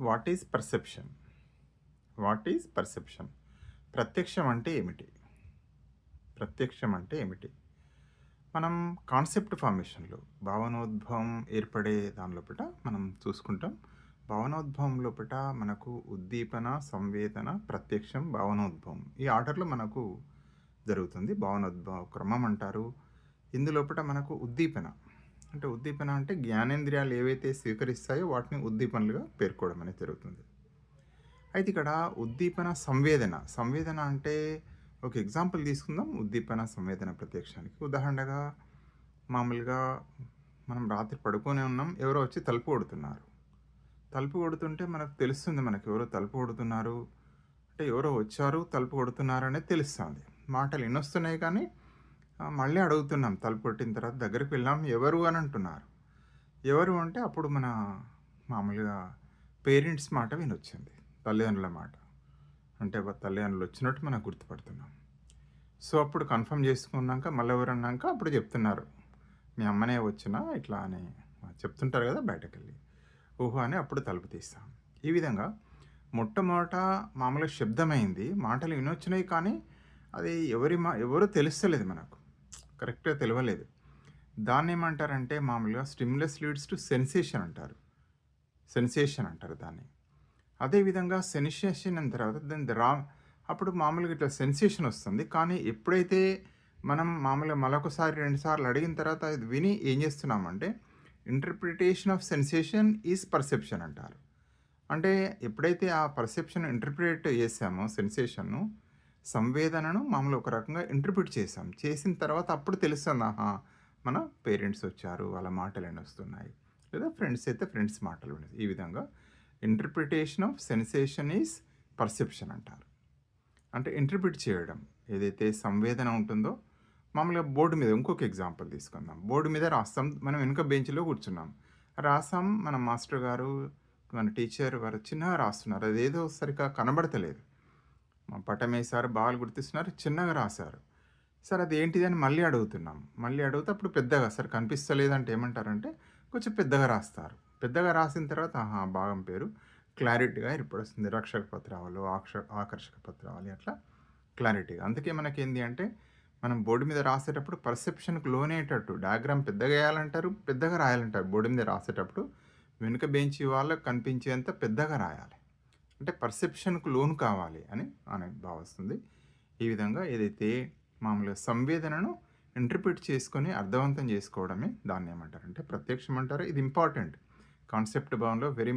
What is perception what is perception ప్రత్యక్షం అంటే ఏమిటి? ప్రత్యక్షం అంటే ఏమిటి? మనం కాన్సెప్ట్ ఫార్మేషన్లో భావనోద్భవం ఏర్పడే దాని లోపల మనం చూసుకుంటాం. భావనోద్భవం లోపల మనకు ఉద్దీపన సంవేదన ప్రత్యక్షం భావనోద్భవం ఈ ఆర్డర్లో మనకు జరుగుతుంది. భావనోద్భవ క్రమం అంటారు. ఇందులోపల మనకు ఉద్దీపన. అంటే ఉద్దీపన అంటే జ్ఞానేంద్రియాలు ఏవైతే స్వీకరిస్తాయో వాటిని ఉద్దీపనలుగా పేర్కోవడం అనేది జరుగుతుంది. అయితే ఇక్కడ ఉద్దీపన సంవేదన సంవేదన అంటే ఒక ఎగ్జాంపుల్ తీసుకుందాం. ఉద్దీపన సంవేదన ప్రత్యక్షానికి. ఉదాహరణగా మామూలుగా మనం రాత్రి పడుకొని ఉన్నాం ఎవరో వచ్చి తలుపు కొడుతున్నారు. తలుపు కొడుతుంటే మనకు తెలుస్తుంది మనకు ఎవరో తలుపు కొడుతున్నారు. అంటే ఎవరో వచ్చారు తలుపు కొడుతున్నారు అనేది తెలుస్తుంది. మాటలు వినొస్తున్నాయి కానీ మళ్ళీ అడుగుతున్నాం తలుపు కొట్టిన తర్వాత దగ్గరికి వెళ్ళాం ఎవరు అని అంటున్నారు. ఎవరు అంటే అప్పుడు మన మామూలుగా పేరెంట్స్ మాట వినొచ్చింది. తల్లిదండ్రుల మాట. అంటే తల్లిదండ్రులు వచ్చినట్టు మనం గుర్తుపడుతున్నాం. సో అప్పుడు కన్ఫర్మ్ చేసుకున్నాక మళ్ళీ ఎవరు అన్నాక అప్పుడు చెప్తున్నారు. మీ అమ్మనే వచ్చినా ఇట్లా అని చెప్తుంటారు కదా బయటకు వెళ్ళి ఊహో అని అప్పుడు తలుపు తీస్తాం. ఈ విధంగా మొట్టమొదట మామూలుగా శబ్దమైంది. మాటలు వినొచ్చినాయి కానీ అది ఎవరి మా ఎవరు తెలుస్తలేదు మనకు. కరెక్ట్గా తెలియలేదు దాన్ని ఏమంటారంటే మామూలుగా స్టిమ్యులస్ లీడ్స్ టు సెన్సేషన్ అంటారు. సెన్సేషన్ అంటారు దాన్ని. అదేవిధంగా సెన్సేషన్ అయిన తర్వాత దాని రా అప్పుడు మామూలుగా ఇట్లా సెన్సేషన్ వస్తుంది. కానీ ఎప్పుడైతే మనం మామూలుగా మరొకసారి రెండుసార్లు అడిగిన తర్వాత అది విని ఏం చేస్తున్నామంటే interpretation of sensation is perception అంటారు. అంటే ఎప్పుడైతే ఆ పర్సెప్షన్ ఇంటర్ప్రిటేట్ చేసామో సెన్సేషన్ను సంవేదనను మామూలు ఒక రకంగా ఇంటర్ప్రిట్ చేసాం చేసిన తర్వాత అప్పుడు తెలుస్తుంది ఆహా మన పేరెంట్స్ వచ్చారు వాళ్ళ మాటలు ఎన్ని వస్తున్నాయి? లేదా ఫ్రెండ్స్ అయితే ఫ్రెండ్స్ మాటలు ఉన్నాయి ఈ విధంగా interpretation of sensation is perception అంటారు. అంటే ఇంటర్ప్రిట్ చేయడం ఏదైతే సంవేదన ఉంటుందో మామూలుగా బోర్డు మీద ఇంకొక ఎగ్జాంపుల్ తీసుకుందాం. బోర్డు మీద రాస్తాం మనం వెనుక బెంచ్లో కూర్చున్నాం. రాసాం మన మాస్టర్ గారు మన టీచర్ వారు చిన్నగా రాస్తున్నారు. అదేదో సరిగ్గా కనబడతలేదు. పటం వేశారు బాగా గుర్తిస్తున్నారు చిన్నగా రాశారు. సార్ అది ఏంటిది అని మళ్ళీ అడుగుతున్నాం. మళ్ళీ అడిగితే అప్పుడు పెద్దగా సార్ కనిపిస్తలేదంటే ఏమంటారంటే కొంచెం పెద్దగా రాస్తారు. పెద్దగా రాసిన తర్వాత ఆహా భాగం పేరు క్లారిటీగా ఏర్పడుతుంది నిరక్షక పత్రాలు ఆక్ష ఆకర్షక పత్రాలు అట్లా క్లారిటీగా. అందుకే మనకి ఏంటి అంటే మనం బోర్డు మీద రాసేటప్పుడు పర్సెప్షన్కి లోనేటట్టు డయాగ్రామ్ పెద్దగా వేయాలంటారు పెద్దగా రాయాలంటారు. బోర్డు మీద రాసేటప్పుడు వెనుక బెంచి వాళ్ళకి కనిపించేంత పెద్దగా రాయాలి. అంటే పర్సెప్షన్కు లోను కావాలి అని అని భావిస్తుంది. ఈ విధంగా ఏదైతే మామూలుగా సంవేదనను ఇంటర్ప్రిట్ చేసుకొని అర్థవంతం చేసుకోవడమే దాన్ని ఏమంటారు అంటే ప్రత్యక్షం అంటారు ఇది ఇంపార్టెంట్. కాన్సెప్ట్ భావంలో వెరీ